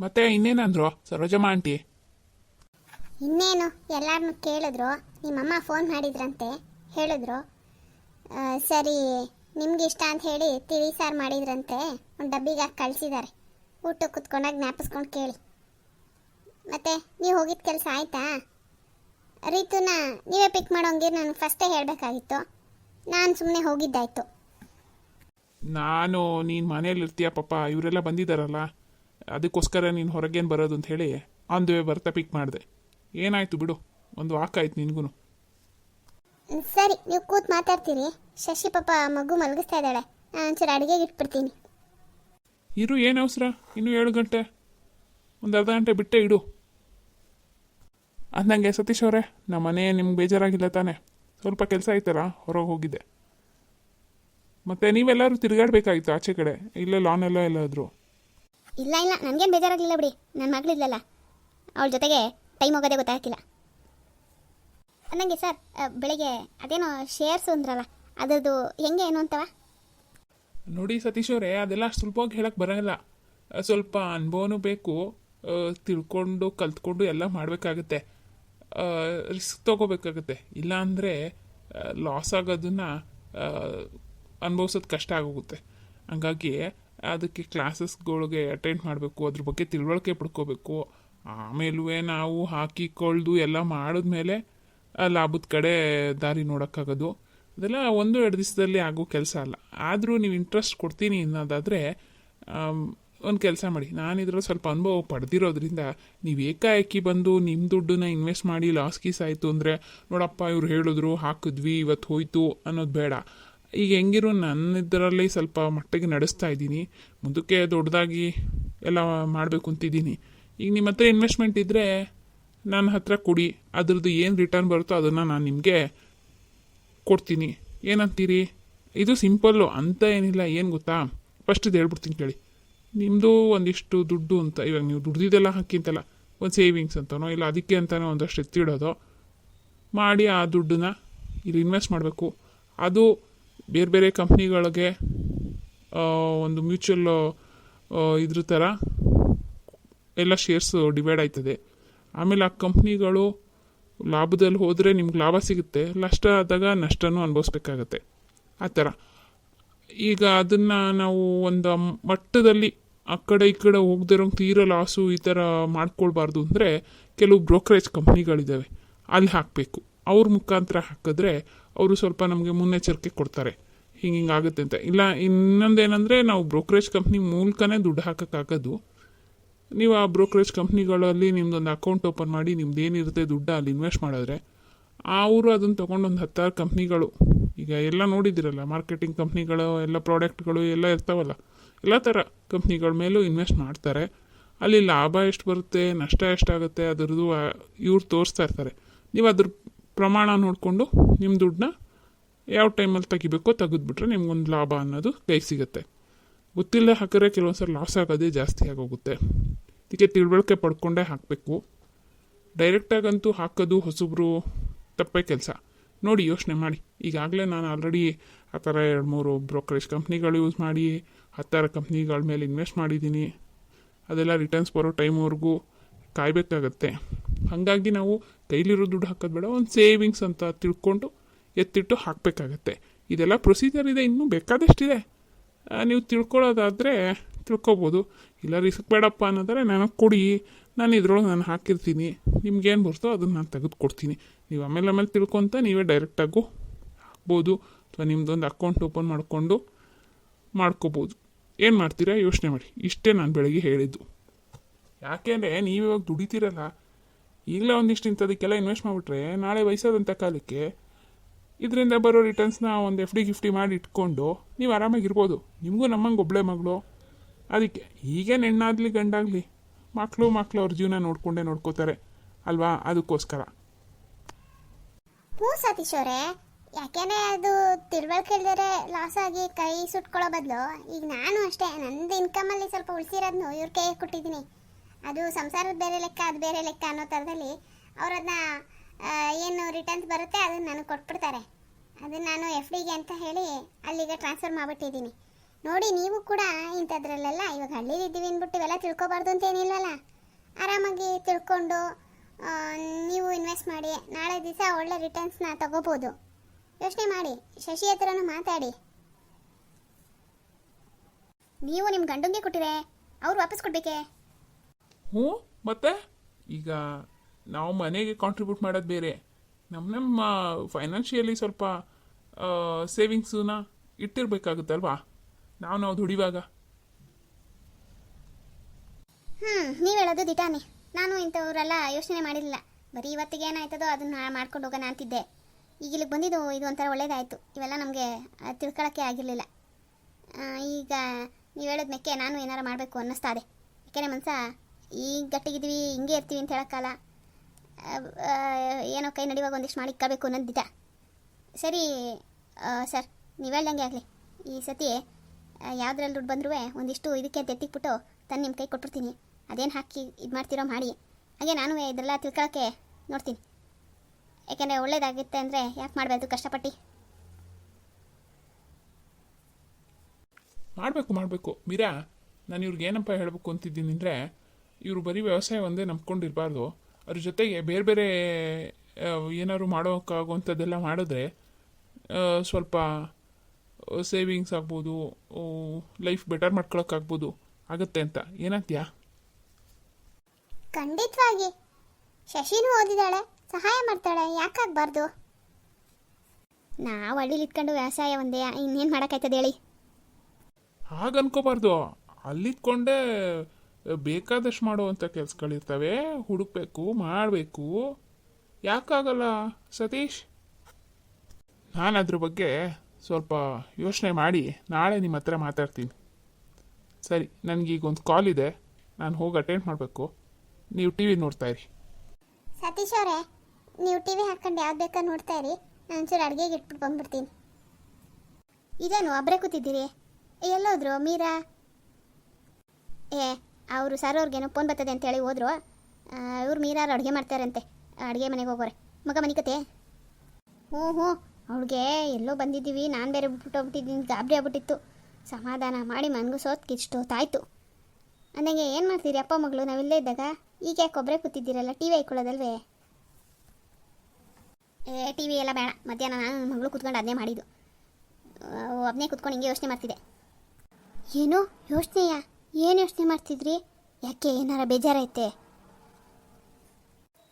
ಮತ್ತೆ ಇನ್ನೇನಂದ್ರು? ಸರೋಜಮ್ಮ ಆಂಟಿ. ಇನ್ನೇನು? ಎಲ್ಲಾರನ್ನು ಕೇಳಿದ್ರು. ನಿಮ್ಮಮ್ಮ ಫೋನ್ ಮಾಡಿದ್ರಂತೆ. ಹೇಳಿದ್ರು. ಆ, ಸರಿ ನಿಮ್ಗೆ ಇಷ್ಟ ಅಂತ ಹೇಳಿ ತಿಳಿ ಸಾರು ಮಾಡಿದ್ರಂತೆ. ಒಂದು ಡಬ್ಬಿಗೆ ಹಾಕಿ ಕಳಿಸಿದ್ದಾರೆ ಊಟ ಕುತ್ಕೊಂಡಾಗ ಜ್ಞಾಪಿಸ್ಕೊಂಡು ಕೇಳಿ. ಮತ್ತೆ ನೀವು ಹೋಗಿದ್ದ ಕೆಲಸ ಆಯ್ತಾ? ರೀತುನ ನೀವೇ ಪಿಕ್ ಮಾಡೋಂಗೆ ನಾನು ಫಸ್ಟೇ ಹೇಳಬೇಕಾಗಿತ್ತು. ನಾನು ಸುಮ್ಮನೆ ಹೋಗಿದ್ದಾಯ್ತು. ನಾನು ನೀನು ಮನೇಲಿ ಇರ್ತೀಯ ಪಾಪ. ಇವರೆಲ್ಲ ಬಂದಿದ್ದಾರಲ್ಲ ಅದಕ್ಕೋಸ್ಕರ ನೀನು ಹೊರಗೇನು ಬರೋದು ಅಂತ ಹೇಳಿ ಆನ್ ದ ವೇ ಬರ್ತಾ ಪಿಕ್ ಮಾಡಿದೆ. ಏನಾಯ್ತು ಬಿಡು ಒಂದು ಆಯ್ತು ನಿನ್ಗೂ ಸರಿ ನೀವು ಕೂತ್ ಮಾತಾಡ್ತೀರಿ. ಶಶಿ ಪಾಪ ಮಗು ಮಲಗಿಸ್ತಾ ಇದ್ದಾಳೆ. ಒಂಚೂರು ಅಡುಗೆಗೆ ಇಟ್ಬಿಡ್ತೀನಿ. ಇರು ಏನು ಅವಸರ? ಇನ್ನೂ ಏಳು ಗಂಟೆ. ಒಂದು ಅರ್ಧ ಗಂಟೆ ಬಿಟ್ಟೆ ಇಡು. ಅಂದಂಗೆ ಸತೀಶ್ ಅವರೇ ನಮ್ಮ ಮನೆ ನಿಮ್ಗೆ ಬೇಜಾರಾಗಿಲ್ಲ ತಾನೆ. ಸ್ವಲ್ಪ ಕೆಲಸ ಆಯ್ತಲ್ಲ ಹೊರಗೆ ಹೋಗಿದ್ದೆ. ಮತ್ತೆ ನೀವೆಲ್ಲರೂ ತಿರುಗಾಡ್ಬೇಕಾಗಿತ್ತು ಆಚೆ ಕಡೆ? ಇಲ್ಲೇ ಲಾನ್ ಎಲ್ಲ ಎಲ್ಲಾದರೂ? ಇಲ್ಲ ಇಲ್ಲ, ನನಗೇನು ಬೇಜಾರಾಗಲಿಲ್ಲ ಬಿಡಿ. ನನ್ನ ಮಗಳಿದ್ಲಲ್ಲ ಅವಳ ಜೊತೆಗೆ ಟೈಮ್ ಹೋಗೋದೇ ಗೊತ್ತಾಗ್ತಿಲ್ಲ. ನನಗೆ ಸರ್ ಬೆಳಿಗ್ಗೆ ಅದೇನೋ ಶೇರ್ಸ್ ಅಂದ್ರಲ್ಲ, ಅದರದ್ದು ಹೆಂಗೆ ಏನು ಅಂತವ? ನೋಡಿ ಸತೀಶ್ ಅವರೇ, ಅದೆಲ್ಲ ಸುಲಭವಾಗಿ ಹೇಳಕ್ಕೆ ಬರೋಲ್ಲ ಸ್ವಲ್ಪ ಅನುಭವನೂ ಬೇಕು ತಿಳ್ಕೊಂಡು, ಕಲ್ತ್ಕೊಂಡು ಎಲ್ಲ ಮಾಡಬೇಕಾಗತ್ತೆ. ರಿಸ್ಕ್ ತೊಗೋಬೇಕಾಗತ್ತೆ. ಇಲ್ಲಾಂದರೆ ಲಾಸ್ ಆಗೋದನ್ನ ಅನುಭವಿಸೋದು ಕಷ್ಟ ಆಗೋಗುತ್ತೆ. ಹಂಗಾಗಿ ಅದಕ್ಕೆ ಕ್ಲಾಸಸ್ಗಳಿಗೆ ಅಟೆಂಡ್ ಮಾಡಬೇಕು, ಅದ್ರ ಬಗ್ಗೆ ತಿಳುವಳಿಕೆ ಪಡ್ಕೋಬೇಕು. ಆಮೇಲೂ ನಾವು ಹಾಕಿಕೊಳ್ಳ್ದು ಎಲ್ಲ ಮಾಡಿದ್ಮೇಲೆ ಲಾಭದ ಕಡೆ ದಾರಿ ನೋಡೋಕ್ಕಾಗೋದು. ಅದೆಲ್ಲ ಒಂದು ಎರಡು ದಿವಸದಲ್ಲಿ ಆಗೋ ಕೆಲಸ ಅಲ್ಲ. ಆದರೂ ನೀವು ಇಂಟ್ರೆಸ್ಟ್ ಕೊಡ್ತೀನಿ ಅನ್ನೋದಾದರೆ ಒಂದು ಕೆಲಸ ಮಾಡಿ. ನಾನು ಇದ್ರಲ್ಲಿ ಸ್ವಲ್ಪ ಅನುಭವ ಪಡೆದಿರೋದ್ರಿಂದ ನೀವು ಏಕಾಏಕಿ ಬಂದು ನಿಮ್ಮ ದುಡ್ಡನ್ನ ಇನ್ವೆಸ್ಟ್ ಮಾಡಿ ಲಾಸ್ ಗೀಸ್ ಆಯಿತು ಅಂದರೆ, ನೋಡಪ್ಪ ಇವ್ರು ಹೇಳಿದ್ರು, ಹಾಕಿದ್ವಿ ಇವತ್ತು ಹೋಯ್ತು ಅನ್ನೋದು ಬೇಡ. ಈಗ ಹೆಂಗಿರೋ ನನ್ನ ಇದರಲ್ಲಿ ಸ್ವಲ್ಪ ಮಟ್ಟಿಗೆ ನಡೆಸ್ತಾ ಇದ್ದೀನಿ. ಮುಂದಕ್ಕೆ ದೊಡ್ಡದಾಗಿ ಎಲ್ಲ ಮಾಡಬೇಕು ಅಂತಿದ್ದೀನಿ. ಈಗ ನಿಮ್ಮ ಹತ್ರ ಇನ್ವೆಸ್ಟ್ಮೆಂಟ್ ಇದ್ದರೆ ನನ್ನ ಹತ್ರ ಕೊಡಿ. ಅದ್ರದ್ದು ಏನು ರಿಟರ್ನ್ ಬರುತ್ತೋ ಅದನ್ನು ನಾನು ನಿಮಗೆ ಕೊಡ್ತೀನಿ. ಏನಂತೀರಿ? ಇದು ಸಿಂಪಲ್ಲು ಅಂತ ಏನಿಲ್ಲ, ಏನು ಗೊತ್ತಾ? ಫಸ್ಟ್ ಇದು ಹೇಳ್ಬಿಡ್ತೀನಿ ಕೇಳಿ. ನಿಮ್ಮದು ಒಂದಿಷ್ಟು ದುಡ್ಡು ಅಂತ, ಇವಾಗ ನೀವು ದುಡ್ದಿದ್ದೆಲ್ಲ ಹಾಕಿ ಅಂತಲ್ಲ, ಒಂದು ಸೇವಿಂಗ್ಸ್ ಅಂತನೋ, ಇಲ್ಲ ಅದಕ್ಕೆ ಅಂತಲೋ ಒಂದಷ್ಟು ಎತ್ತಿಡೋದು, ಮಾಡಿ ಆ ದುಡ್ಡನ್ನ ಇಲ್ಲಿ ಇನ್ವೆಸ್ಟ್ ಮಾಡಬೇಕು. ಅದು ಬೇರೆ ಬೇರೆ ಕಂಪ್ನಿಗಳಿಗೆ ಒಂದು ಮ್ಯೂಚುವಲ್ ಇದ್ರ ಥರ ಎಲ್ಲ ಶೇರ್ಸ್ ಡಿವೈಡ್ ಆಯ್ತದೆ. ಆಮೇಲೆ ಆ ಕಂಪ್ನಿಗಳು ಲಾಭದಲ್ಲಿ ಹೋದರೆ ನಿಮ್ಗೆ ಲಾಭ ಸಿಗುತ್ತೆ, ನಷ್ಟ ಆದಾಗ ನಷ್ಟನೂ ಅನುಭವಿಸ್ಬೇಕಾಗತ್ತೆ. ಆ ಥರ ಈಗ ಅದನ್ನು ನಾವು ಒಂದು ಮಟ್ಟದಲ್ಲಿ ಆ ಕಡೆ ಈ ಕಡೆ ಹೋಗ್ದಿರೋಂಗೆ ತೀರ ಲಾಸು ಈ ಥರ ಮಾಡ್ಕೊಳ್ಬಾರ್ದು ಅಂದರೆ ಕೆಲವು ಬ್ರೋಕರೇಜ್ ಕಂಪ್ನಿಗಳಿದ್ದಾವೆ ಅಲ್ಲಿ ಹಾಕಬೇಕು. ಅವ್ರ ಮುಖಾಂತರ ಹಾಕಿದ್ರೆ ಅವರು ಸ್ವಲ್ಪ ನಮಗೆ ಮುನ್ನೆಚ್ಚರಿಕೆ ಕೊಡ್ತಾರೆ. ಹಿಂಗೆ ಹಿಂಗೆ ಆಗುತ್ತೆ ಅಂತ. ಇಲ್ಲ, ಇನ್ನೊಂದೇನೆಂದರೆ ನಾವು ಬ್ರೋಕರೇಜ್ ಕಂಪ್ನಿ ಮೂಲಕನೇ ದುಡ್ಡು ಹಾಕೋಕ್ಕಾಗೋದು. ನೀವು ಆ ಬ್ರೋಕರೇಜ್ ಕಂಪ್ನಿಗಳಲ್ಲಿ ನಿಮ್ಮದೊಂದು ಅಕೌಂಟ್ ಓಪನ್ ಮಾಡಿ ನಿಮ್ದು ಏನಿರುತ್ತೆ ದುಡ್ಡು ಅಲ್ಲಿ ಇನ್ವೆಸ್ಟ್ ಮಾಡಿದ್ರೆ, ಅವರು ಅದನ್ನು ತೊಗೊಂಡು ಒಂದು ಹತ್ತಾರು ಕಂಪ್ನಿಗಳು. ಈಗ ಎಲ್ಲ ನೋಡಿದ್ದೀರಲ್ಲ ಮಾರ್ಕೆಟಿಂಗ್ ಕಂಪ್ನಿಗಳು, ಎಲ್ಲ ಪ್ರಾಡಕ್ಟ್ಗಳು ಎಲ್ಲ ಇರ್ತಾವಲ್ಲ, ಎಲ್ಲ ಥರ ಕಂಪ್ನಿಗಳ ಮೇಲೂ ಇನ್ವೆಸ್ಟ್ ಮಾಡ್ತಾರೆ. ಅಲ್ಲಿ ಲಾಭ ಎಷ್ಟು ಬರುತ್ತೆ, ನಷ್ಟ ಎಷ್ಟಾಗುತ್ತೆ ಅದರದ್ದು ಇವ್ರು ತೋರಿಸ್ತಾ ಇರ್ತಾರೆ. ನೀವು ಅದ್ರ ಪ್ರಮಾಣ ನೋಡಿಕೊಂಡು ನಿಮ್ಮ ದುಡ್ಡನ್ನ ಯಾವ ಟೈಮಲ್ಲಿ ತೆಗಿಬೇಕೋ ತೆಗೆದ್ಬಿಟ್ರೆ ನಿಮ್ಗೊಂದು ಲಾಭ ಅನ್ನೋದು ಕೈಗೆ ಸಿಗುತ್ತೆ. ಗೊತ್ತಿಲ್ಲದೆ ಹಾಕಿದ್ರೆ ಕೆಲವೊಂದು ಸಲ ಲಾಸ್ ಆಗೋದೇ ಜಾಸ್ತಿ ಆಗೋಗುತ್ತೆ. ಇದಕ್ಕೆ ತಿಳುವಳಿಕೆ ಪಡ್ಕೊಂಡೇ ಹಾಕಬೇಕು. ಡೈರೆಕ್ಟಾಗಂತೂ ಹಾಕೋದು ಹೊಸಬ್ರು ತಪ್ಪೇ ಕೆಲಸ. ನೋಡಿ, ಯೋಚನೆ ಮಾಡಿ. ಈಗಾಗಲೇ ನಾನು ಆಲ್ರೆಡಿ ಆ ಥರ ಎರಡು ಮೂರು ಬ್ರೋಕರೇಜ್ ಕಂಪ್ನಿಗಳು ಯೂಸ್ ಮಾಡಿ, ಹತ್ತಾರು ಕಂಪ್ನಿಗಳ ಮೇಲೆ ಇನ್ವೆಸ್ಟ್ ಮಾಡಿದ್ದೀನಿ. ಅದೆಲ್ಲ ರಿಟರ್ನ್ಸ್ ಬರೋ ಟೈಮ್ವರೆಗೂ ಕಾಯಬೇಕಾಗತ್ತೆ. ಹಾಗಾಗಿ ನಾವು ಕೈಲಿರೋ ದುಡ್ಡು ಹಾಕೋದು ಬೇಡ, ಒಂದು ಸೇವಿಂಗ್ಸ್ ಅಂತ ತಿಳ್ಕೊಂಡು ಎತ್ತಿಟ್ಟು ಹಾಕಬೇಕಾಗತ್ತೆ. ಇದೆಲ್ಲ ಪ್ರೊಸೀಜರ್ ಇದೆ, ಇನ್ನೂ ಬೇಕಾದಷ್ಟಿದೆ. ನೀವು ತಿಳ್ಕೊಳ್ಳೋದಾದರೆ ತಿಳ್ಕೊಬೋದು. ಇಲ್ಲ ರಿಸ್ಕ್ ಬೇಡಪ್ಪ ಅನ್ನೋದಾದ್ರೆ ನನಗೆ ಕೊಡಿ. ನಾನು ಇದ್ರೊಳಗೆ ನಾನು ಹಾಕಿರ್ತೀನಿ. ನಿಮ್ಗೇನು ಬರ್ತೋ ಅದನ್ನು ನಾನು ತೆಗೆದುಕೊಡ್ತೀನಿ. ನೀವು ಆಮೇಲೆ ಆಮೇಲೆ ತಿಳ್ಕೊತ ನೀವೇ ಡೈರೆಕ್ಟಾಗೂ ಹಾಕ್ಬೋದು. ಅಥವಾ ನಿಮ್ಮದೊಂದು ಅಕೌಂಟ್ ಓಪನ್ ಮಾಡಿಕೊಂಡು ಮಾಡ್ಕೋಬೋದು. ಏನು ಮಾಡ್ತೀರಾ? ಯೋಚನೆ ಮಾಡಿ. ಇಷ್ಟೇ ನಾನು ಬೆಳಗ್ಗೆ ಹೇಳಿದ್ದು. ಯಾಕೆಂದರೆ ನೀವು ಇವಾಗ ದುಡಿತೀರಲ್ಲ ಈಗಲೇ ಒಂದಿಷ್ಟು ಇಂಥದಕ್ಕೆಲ್ಲ ಇನ್ವೆಸ್ಟ್ ಮಾಡಿಬಿಟ್ರೆ ನಾಳೆ ವಯಸ್ಸಾದಂಥ ಕಾಲಕ್ಕೆ ಇದರಿಂದ ಬರೋ ರಿಟರ್ನ್ಸ್ನ ಒಂದು ಎಫ್ ಡಿ ಗಿಫ್ಟಿ ಮಾಡಿ ಇಟ್ಕೊಂಡು ನೀವು ಆರಾಮಾಗಿರ್ಬೋದು. ನಿಮಗೂ ನಮ್ಮಂಗೆ ಒಬ್ಬಳೆ ಮಗಳು. ಅದಕ್ಕೆ ಈಗೇನು ಹೆಣ್ಣಾಗಲಿ ಗಂಡಾಗಲಿ ಮಕ್ಕಳು ಮಕ್ಕಳು ಅವ್ರ ಜೀವನ ನೋಡ್ಕೊಂಡೇ ನೋಡ್ಕೋತಾರೆ. ಅಲ್ವಾ? ಅದಕ್ಕೋಸ್ಕರ. ಹ್ಞೂ ಸತೀಶ್ ಅವರೇ. ಯಾಕೆನೆ ಅದು ತಿಳುವಳಿಕೆ ಇಲ್ದರೆ ಲಾಸ್ ಆಗಿ ಕೈ ಸುಟ್ಕೊಳ್ಳೋ ಬದಲು, ಈಗ ನಾನು ಅಷ್ಟೇ, ನಂದು ಇನ್ಕಮಲ್ಲಿ ಸ್ವಲ್ಪ ಉಳಿಸಿರೋದನ್ನು ಇವ್ರ ಕೈಗೆ ಕೊಟ್ಟಿದ್ದೀನಿ. ಅದು ಸಂಸಾರದ ಬೇರೆ ಲೆಕ್ಕ, ಅದು ಬೇರೆ ಲೆಕ್ಕ ಅನ್ನೋ ಥರದಲ್ಲಿ ಅವರದನ್ನ ಏನು ರಿಟರ್ನ್ಸ್ ಬರುತ್ತೆ ಅದನ್ನು ನನಗೆ ಕೊಟ್ಬಿಡ್ತಾರೆ. ಅದನ್ನು ನಾನು ಎಫ್ ಡಿಗೆ ಅಂತ ಹೇಳಿ ಅಲ್ಲಿಗೆ ಟ್ರಾನ್ಸ್ಫರ್ ಮಾಡಿಬಿಟ್ಟಿದ್ದೀನಿ. ನೋಡಿ ನೀವು ಕೂಡ ಇಂಥದ್ರಲ್ಲೆಲ್ಲ ಇವಾಗ ಹಳ್ಳಿಲಿ ಇದ್ದೀವಿ ಅಂದ್ಬಿಟ್ಟು ಇವೆಲ್ಲ ತಿಳ್ಕೊಬಾರ್ದು ಅಂತ ಏನಿಲ್ವಲ್ಲ ಆರಾಮಾಗಿ ತಿಳ್ಕೊಂಡು ನೀವು ಇನ್ವೆಸ್ಟ್ ಮಾಡಿ, ನಾಳೆ ದಿವಸ ಒಳ್ಳೆ ರಿಟರ್ನ್ಸ್ನ ತಗೋಬೋದು. ಯೋಚನೆ ಮಾಡಿ, ಶಶಿ ಹತ್ರನೂ ಮಾತಾಡಿ. ನೀವು ನಿಮ್ಮ ಗಂಡಂಗೆ ಕೊಟ್ಟಿರೆ ಅವ್ರು ವಾಪಸ್ ಕೊಡ್ಬೇಕೆ? ಹ್ಞೂ, ಮತ್ತೆ? ಈಗ ನಾವು ಮನೆಗೆ ಕಾಂಟ್ರಿಬ್ಯೂಟ್ ಮಾಡೋದು ಬೇರೆ. ನಮ್ಮ ನಮ್ಮ ಫೈನಾನ್ಷಿಯಲಿ ಸ್ವಲ್ಪ ಸೇವಿಂಗ್ಸನ್ನ ಇಟ್ಟಿರ್ಬೇಕಾಗುತ್ತಲ್ವಾ? ನಾವು ನಾವು ದುಡಿವಾಗ ಹ್ಞೂ ನೀವು ಹೇಳೋದು ದಿಟಾನೆ. ನಾನು ಇಂಥವರೆಲ್ಲ ಯೋಚನೆ ಮಾಡಿರಲಿಲ್ಲ ಬರೀ ಇವತ್ತಿಗೆ ಏನಾಯ್ತದೋ ಅದನ್ನ ಮಾಡ್ಕೊಂಡು ಹೋಗೋಣ ಅಂತಿದ್ದೆ. ಈಗ ಇಲ್ಲಿಗೆ ಬಂದಿದ್ದು ಇದು ಒಂಥರ ಒಳ್ಳೇದಾಯಿತು. ಇವೆಲ್ಲ ನಮಗೆ ತಿಳ್ಕೊಳ್ಳೋಕ್ಕೆ ಆಗಿರಲಿಲ್ಲ. ಈಗ ನೀವು ಹೇಳೋದು ಮೆಕ್ಕೆ ನಾನು ಏನಾರು ಮಾಡಬೇಕು ಅನ್ನಿಸ್ತಾ ಇದೆ. ಯಾಕೆಂದರೆ ಮನ್ಸ ಈಗ ಗಟ್ಟಿಗಿದ್ವಿ ಹಿಂಗೆ ಇರ್ತೀವಿ ಅಂತ ಹೇಳೋಕ್ಕಲ್ಲ ಏನೋ ಕೈ ನಡಿವಾಗ ಒಂದಿಷ್ಟು ಮಾಡಿ ಇಕ್ಕಬೇಕು ಅನ್ನೋದಿದ್ದ. ಸರಿ ಸರ್, ನೀವು ಹೇಳ್ದಂಗೆ ಆಗಲಿ. ಈ ಸತಿ ಯಾವುದ್ರಲ್ಲಿ ದುಡ್ಡು ಬಂದರೂ ಒಂದಿಷ್ಟು ಇದಕ್ಕೆ ಅಂತ ಎತ್ತಿಕ್ಬಿಟ್ಟು ತಂದು ನಿಮ್ಮ ಕೈ ಕೊಟ್ಬಿಡ್ತೀನಿ. ಅದೇನು ಹಾಕಿ ಇದು ಮಾಡ್ತಿರೋ ಮಾಡಿ. ಹಾಗೆ ನಾನು ಇದೆಲ್ಲ ತಿಳ್ಕೊಳ್ಳೋಕ್ಕೆ ನೋಡ್ತೀನಿ. ಯಾಕೆಂದರೆ ಒಳ್ಳೇದಾಗುತ್ತೆ ಅಂದರೆ ಯಾಕೆ ಮಾಡಬಾರ್ದು? ಕಷ್ಟಪಟ್ಟು. ಮಾಡಬೇಕು ಮಾಡಬೇಕು. ಮೀರಾ, ನಾನು ಇವ್ರಿಗೆ ಏನಪ್ಪ ಹೇಳಬೇಕು ಅಂತಿದ್ದೀನಿ ಅಂದರೆ ಇವರು ಬರೀ ವ್ಯವಸಾಯ ಒಂದೇ ನಂಬ್ಕೊಂಡಿರಬಾರ್ದು. ಅದ್ರ ಜೊತೆಗೆ ಬೇರೆ ಬೇರೆ ಏನಾದ್ರು ಮಾಡೋಕ್ಕಾಗುವಂಥದ್ದೆಲ್ಲ ಮಾಡಿದ್ರೆ ಸ್ವಲ್ಪ ಸೇವಿಂಗ್ಸ್ ಆಗ್ಬೋದು ಲೈಫ್ ಬೆಟರ್ ಮಾಡ್ಕೊಳಕ್ಕಾಗ್ಬೋದು. ಆಗುತ್ತೆ ಅಂತ. ಏನಂತೀಯಾ ಖಂಡಿತವಾಗಿ. ಶಶಿನೂ ಓದಿದಾಳೆ ಸಹಾಯ ಮಾಡ್ತಾಳೆ ಯಾಕಾಗಬಾರ್ದು? ನಾವು ಹಳ್ಳಿಲಿ ಇಟ್ಕೊಂಡು ವ್ಯವಸಾಯ ಒಂದೇ ಇನ್ನೇನು ಮಾಡೋಕ್ಕಾಯ್ತದೆ ಹೇಳಿ? ಹಾಗೆ ಅನ್ಕೋಬಾರ್ದು ಅಲ್ಲಿದ್ಕೊಂಡೇ ಬೇಕಾದಷ್ಟು ಮಾಡುವಂಥ ಕೆಲಸಗಳಿರ್ತವೆ. ಹುಡುಕ್ಬೇಕು, ಮಾಡಬೇಕು. ಯಾಕಾಗಲ್ಲ, ಸತೀಶ್? ನಾನು ಅದ್ರ ಬಗ್ಗೆ ಸ್ವಲ್ಪ ಯೋಚನೆ ಮಾಡಿ, ನಾಳೆ ನಿಮ್ಮ ಹತ್ರ ಮಾತಾಡ್ತೀನಿ. ಸರಿ, ನನಗೀಗೊಂದು ಕಾಲ್ ಇದೆ. ನಾನು ಹೋಗಿ ಅಟೆಂಡ್ ಮಾಡಬೇಕು. ನೀವು ಟಿ ವಿ ನೋಡ್ತಾ ಇರಿ. ಸತೀಶ್ ಅವರೇ, ನೀವು ಟಿ ವಿ ಹಾಕೊಂಡು ಯಾವ್ದು ಬೇಕಾ ನೋಡ್ತಾ ನಾನು ಚೂರು ಅಡುಗೆಗೆ ಇಟ್ಬಿಟ್ಟು ಬಂದ್ಬಿಡ್ತೀನಿ. ಇದೇನು ಒಬ್ಬರೇ ಕೂತಿದ್ದೀರಿ? ಎಲ್ಲೋದ್ರು, ಮೀರಾ? ಏ ಅವರು ಸರ್ ಅವ್ರಿಗೇನೋ ಫೋನ್ ಬರ್ತದೆ ಅಂತೇಳಿ ಹೋದ್ರು. ಇವ್ರು ಮೀರಾರು ಅಡುಗೆ ಮಾಡ್ತಾರಂತೆ. ಅಡುಗೆ ಮನೆಗೆ ಹೋಗೋರೆ. ಮಗ ಮನಿಕತೆ ಹ್ಞೂ ಹ್ಞೂ ಅವ್ಳಿಗೆ ಎಲ್ಲೋ ಬಂದಿದ್ದೀವಿ. ನಾನು ಬೇರೆ ಬಿಟ್ಟೋಗ್ಬಿಟ್ಟಿದ್ದೀನಿ ಗಾಬರಿ ಆಗ್ಬಿಟ್ಟಿತ್ತು. ಸಮಾಧಾನ ಮಾಡಿ ಮನ್ಗಿಸೋದು ಕಿಷ್ಟೋತಾಯ್ತು ಅಂದಂಗೆ ಏನು ಮಾಡ್ತೀರಿ ಅಪ್ಪ ಮಗಳು? ನಾವಿಲ್ಲೇ ಇದ್ದಾಗ ಈಗ ಯಾಕೆ ಒಬ್ಬರೇ ಕೂತಿದ್ದೀರಲ್ಲ? ಟಿ ವಿ ಹಾಕೊಳ್ಳೋದಲ್ವೇ ಏ ಟಿ ವಿ ಎಲ್ಲ ಬೇಡ. ಮಧ್ಯಾಹ್ನ ನಾನು ನನ್ನ ಮಗಳು ಕೂತ್ಕೊಂಡು ಅದನ್ನೇ ಮಾಡಿದ್ದು. ಒಬ್ಬನೇ ಕೂತ್ಕೊಂಡು ಹಿಂಗೆ ಯೋಚನೆ ಮಾಡ್ತಿದ್ದೆ ಏನು? ಯೋಚನೆಯಾ? ಏನು ಯೋಚನೆ ಮಾಡ್ತಿದ್ರಿ? ಯಾಕೆ ಏನಾರ ಬೇಜಾರೈತೆ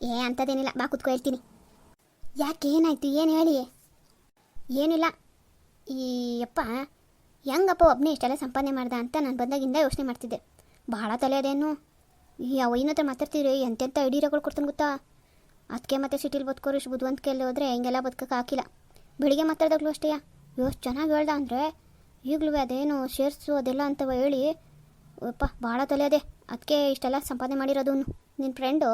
ಏ, ಅಂಥದ್ದೇನಿಲ್ಲ. ಬಾ ಕೂತ್ಕೊ, ಹೇಳ್ತೀನಿ. ಯಾಕೆ ಏನಾಯ್ತು? ಏನು ಹೇಳಿ? ಏನಿಲ್ಲ. ಈ ಅಪ್ಪ ಹೆಂಗಪ್ಪ ಒಬ್ಬನೇ ಇಷ್ಟೆಲ್ಲ ಸಂಪಾದನೆ ಮಾಡ್ದ ಅಂತ ನಾನು ಬಂದಾಗಿಂದ ಯೋಚನೆ ಮಾಡ್ತಿದ್ದೆ. ಭಾಳ ತಲೆ ಅದೇನು ಈ ಅವ ಹತ್ರ ಮಾತಾಡ್ತೀರಿ ಎಂತೆಂಥ ಐಡಿಯಾಗಳು ಕೊಡ್ತಾನೆ ಗೊತ್ತಾ? ಅದಕ್ಕೆ ಮತ್ತೆ ಸಿಟಿಲಿ ಬದುಕೋರು ಇಷ್ಟು ಬುದ್ಧಿವಂತಿಕೆಯಲ್ಲಿ ಹೋದರೆ ಹಿಂಗೆಲ್ಲ ಬದುಕಕ್ಕೆ ಹಾಕಿಲ್ಲ. ಬೆಳಿಗ್ಗೆ ಮಾತಾಡಿದಾಗಲೂ ಅಷ್ಟೇ. ಎಷ್ಟು ಚೆನ್ನಾಗಿ ಹೇಳ್ದ ಅಂದರೆ ಈಗಲೂ ಅದೇನು ಶೇರ್ಸು ಅದೆಲ್ಲ ಅಂತವ ಹೇಳಿ ಅಪ್ಪ ಭಾಳ ತಲೆ ಅದೇ ಅದಕ್ಕೆ ಇಷ್ಟೆಲ್ಲ ಸಂಪಾದನೆ ಮಾಡಿರೋದು ನಿನ್ನ ಫ್ರೆಂಡು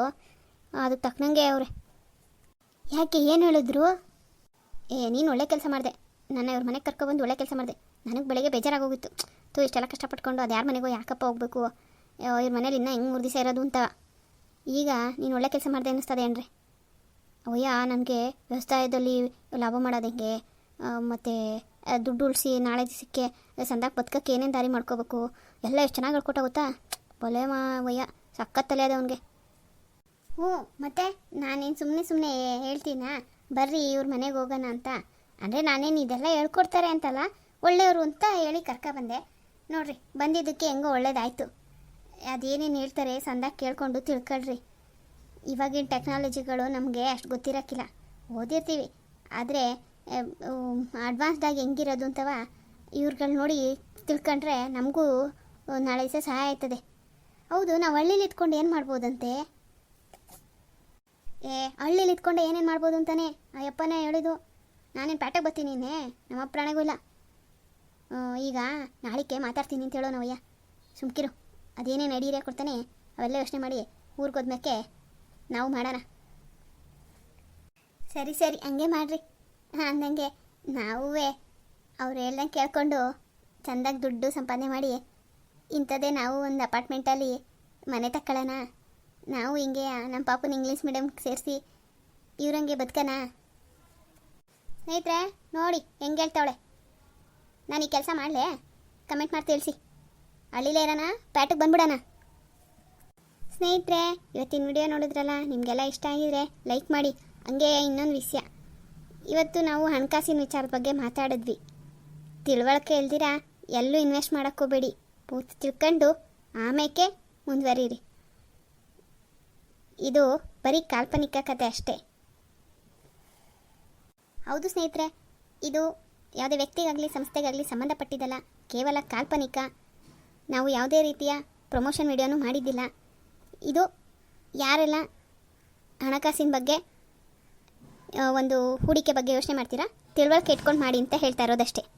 ಅದಕ್ಕೆ ತಕ್ಕನಂಗೆ ಅವ್ರೆ. ಯಾಕೆ, ಏನು ಹೇಳಿದ್ರು? ಏ, ನೀನು ಒಳ್ಳೆ ಕೆಲಸ ಮಾಡಿದೆ. ನನ್ನ ಇವ್ರ ಮನೆಗೆ ಕರ್ಕೊಬಂದು ಒಳ್ಳೆ ಕೆಲಸ ಮಾಡಿದೆ. ನನಗೆ ಬೆಳಗ್ಗೆ ಬೇಜಾರಾಗೋಗಿತ್ತು. ತು ಇಷ್ಟೆಲ್ಲ ಕಷ್ಟಪಟ್ಕೊಂಡು ಅದು ಯಾರ ಮನೆಗೋ ಯಾಕಪ್ಪ ಹೋಗ್ಬೇಕು? ಇವ್ರ ಮನೇಲಿ ಇನ್ನೂ ಹೆಂಗೆ ಮೂರು ಇರೋದು ಅಂತ. ಈಗ ನೀನು ಒಳ್ಳೆ ಕೆಲಸ ಮಾಡಿದೆ ಅನ್ನಿಸ್ತದೆ ಏನ್ರಿ? ಅಯ್ಯ ನನಗೆ ವ್ಯವಸಾಯದಲ್ಲಿ ಲಾಭ ಮಾಡೋದು ಹೆಂಗೆ? ಮತ್ತು ದುಡ್ಡು ಉಳಿಸಿ ನಾಳೆ ದಿವಸಕ್ಕೆ ಸಂದಾಗಿ ಬದುಕಕ್ಕೆ ಏನೇನು ದಾರಿ ಮಾಡ್ಕೋಬೇಕು? ಎಲ್ಲ ಎಷ್ಟು ಚೆನ್ನಾಗಿ ಹೇಳ್ಕೊಟ್ಟ ಗೊತ್ತಾ? ಬೊಲೆ ಮಾವಯ್ಯ ಸಖತ್ತಲೆ ಅದ ಅವನಿಗೆ. ಹ್ಞೂ, ಮತ್ತೆ ನಾನೇನು ಸುಮ್ಮನೆ ಸುಮ್ಮನೆ ಹೇಳ್ತೀನಾ? ಬರ್ರಿ, ಇವ್ರ ಮನೆಗೆ ಹೋಗೋಣ ಅಂತ. ಅಂದರೆ ನಾನೇನು ಇದೆಲ್ಲ ಹೇಳ್ಕೊಡ್ತಾರೆ ಅಂತಲ್ಲ, ಒಳ್ಳೆಯವರು ಅಂತ ಹೇಳಿ ಕರ್ಕ ಬಂದೆ. ನೋಡ್ರಿ, ಬಂದಿದ್ದಕ್ಕೆ ಹೆಂಗೋ ಒಳ್ಳೇದಾಯಿತು. ಅದೇನೇನು ಹೇಳ್ತಾರೆ ಸಂದಾಗ ಕೇಳ್ಕೊಂಡು ತಿಳ್ಕೊಳ್ರಿ. ಇವಾಗಿನ ಟೆಕ್ನಾಲಜಿಗಳು ನಮಗೆ ಅಷ್ಟು ಗೊತ್ತಿರೋಕ್ಕಿಲ್ಲ. ಓದಿರ್ತೀವಿ. ಆದರೆ ಅಡ್ವಾನ್ಸ್ಡಾಗಿ ಹೆಂಗಿರೋದು ಅಂತವ ಇವ್ರುಗಳು ನೋಡಿ ತಿಳ್ಕೊಂಡ್ರೆ ನಮಗೂ ನಾಳೆ ದಿವಸ ಸಹಾಯ ಆಯ್ತದೆ. ಹೌದು, ನಾವು ಹಳ್ಳಿಲಿ ಇದ್ಕೊಂಡು ಏನು ಮಾಡ್ಬೋದಂತೆ? ಏ, ಹಳ್ಳಿಲಿ ಇದ್ಕೊಂಡು ಏನೇನು ಮಾಡ್ಬೋದು ಅಂತಾನೆ? ಆ ಹೇಳಿದು ಹೇಳಿದ್ದು. ನಾನೇನು ಪ್ಯಾಟಕ್ಕೆ ಬರ್ತೀನಿ ನೀನೇ? ನಮ್ಮ ಪ್ರಾಣಿಗೂ ಇಲ್ಲ. ಈಗ ನಾಳಿಕೆ ಮಾತಾಡ್ತೀನಿ ಅಂತ ಹೇಳೋ ನಾವಯ್ಯ ಸುಮ್ಕಿರು. ಅದೇನೇನು ಐಡಿಯಾ ಕೊಡ್ತಾನೆ, ಅವೆಲ್ಲ ಯೋಚನೆ ಮಾಡಿ ಊರಿಗೆ ಹೋದ್ಮೇಲೆ ನಾವು ಮಾಡೋಣ. ಸರಿ ಸರಿ, ಹಂಗೆ ಮಾಡ್ರಿ. ಅಂದಂಗೆ ನಾವೇ ಅವ್ರು ಹೇಳ್ದಂಗೆ ಕೇಳ್ಕೊಂಡು ಚೆಂದಾಗಿ ದುಡ್ಡು ಸಂಪಾದನೆ ಮಾಡಿ, ಇಂಥದ್ದೇ ನಾವು ಒಂದು ಅಪಾರ್ಟ್ಮೆಂಟಲ್ಲಿ ಮನೆ ತಕ್ಕೊಳ್ಳೋಣ ನಾವು ಹಿಂಗೆ ನಮ್ಮ ಪಾಪನ ಇಂಗ್ಲೀಷ್ ಮೀಡಿಯಮ್ಗೆ ಸೇರಿಸಿ ಇವ್ರಂಗೆ ಬದುಕೋಣ. ಸ್ನೇಹಿತರೆ, ನೋಡಿ, ಹೆಂಗೆ ಹೇಳ್ತಾವಳೆ. ನಾನು ಈ ಕೆಲಸ ಮಾಡಲೆ? ಕಮೆಂಟ್ ಮಾಡಿ ತಿಳಿಸಿ ಹಳ್ಳಿಲೇ ಇರೋಣ, ಪ್ಯಾಟಿಗೆ ಬಂದ್ಬಿಡೋಣ. ಸ್ನೇಹಿತರೆ, ಇವತ್ತಿನ ವಿಡಿಯೋ ನೋಡಿದ್ರಲ್ಲ, ನಿಮಗೆಲ್ಲ ಇಷ್ಟ ಆಗಿದ್ರೆ ಲೈಕ್ ಮಾಡಿ. ಹಂಗೆ ಇನ್ನೊಂದು ವಿಷಯ. ಇವತ್ತು ನಾವು ಹಣಕಾಸಿನ ವಿಚಾರದ ಬಗ್ಗೆ ಮಾತಾಡಿದ್ವಿ. ತಿಳುವಳಿಕೆ ಇಲ್ದಿರ ಎಲ್ಲೂ ಇನ್ವೆಸ್ಟ್ ಮಾಡೋಕ್ಕೋಬೇಡಿ ಪೂರ್ತಿ ತಿಳ್ಕೊಂಡು ಆಮೇಲೆ ಮುಂದುವರಿರಿ. ಇದು ಬರೀ ಕಾಲ್ಪನಿಕ ಕತೆ ಅಷ್ಟೇ. ಹೌದು ಸ್ನೇಹಿತರೆ, ಇದು ಯಾವುದೇ ವ್ಯಕ್ತಿಗಾಗಲಿ ಸಂಸ್ಥೆಗಾಗಲಿ ಸಂಬಂಧಪಟ್ಟಿದ್ದಲ್ಲ, ಕೇವಲ ಕಾಲ್ಪನಿಕ. ನಾವು ಯಾವುದೇ ರೀತಿಯ ಪ್ರಮೋಷನ್ ವಿಡಿಯೋನು ಮಾಡಿದ್ದಿಲ್ಲ. ಇದು ಯಾರೆಲ್ಲ ಹಣಕಾಸಿನ ಬಗ್ಗೆ ಒಂದು ಹೂಡಿಕೆ ಬಗ್ಗೆ ಯೋಚನೆ ಮಾಡ್ತೀರಾ? ತಿಳುವಳಿಕೆ ಇಟ್ಕೊಂಡು ಮಾಡಿ ಅಂತ ಹೇಳ್ತಾ ಇರೋದಷ್ಟೇ.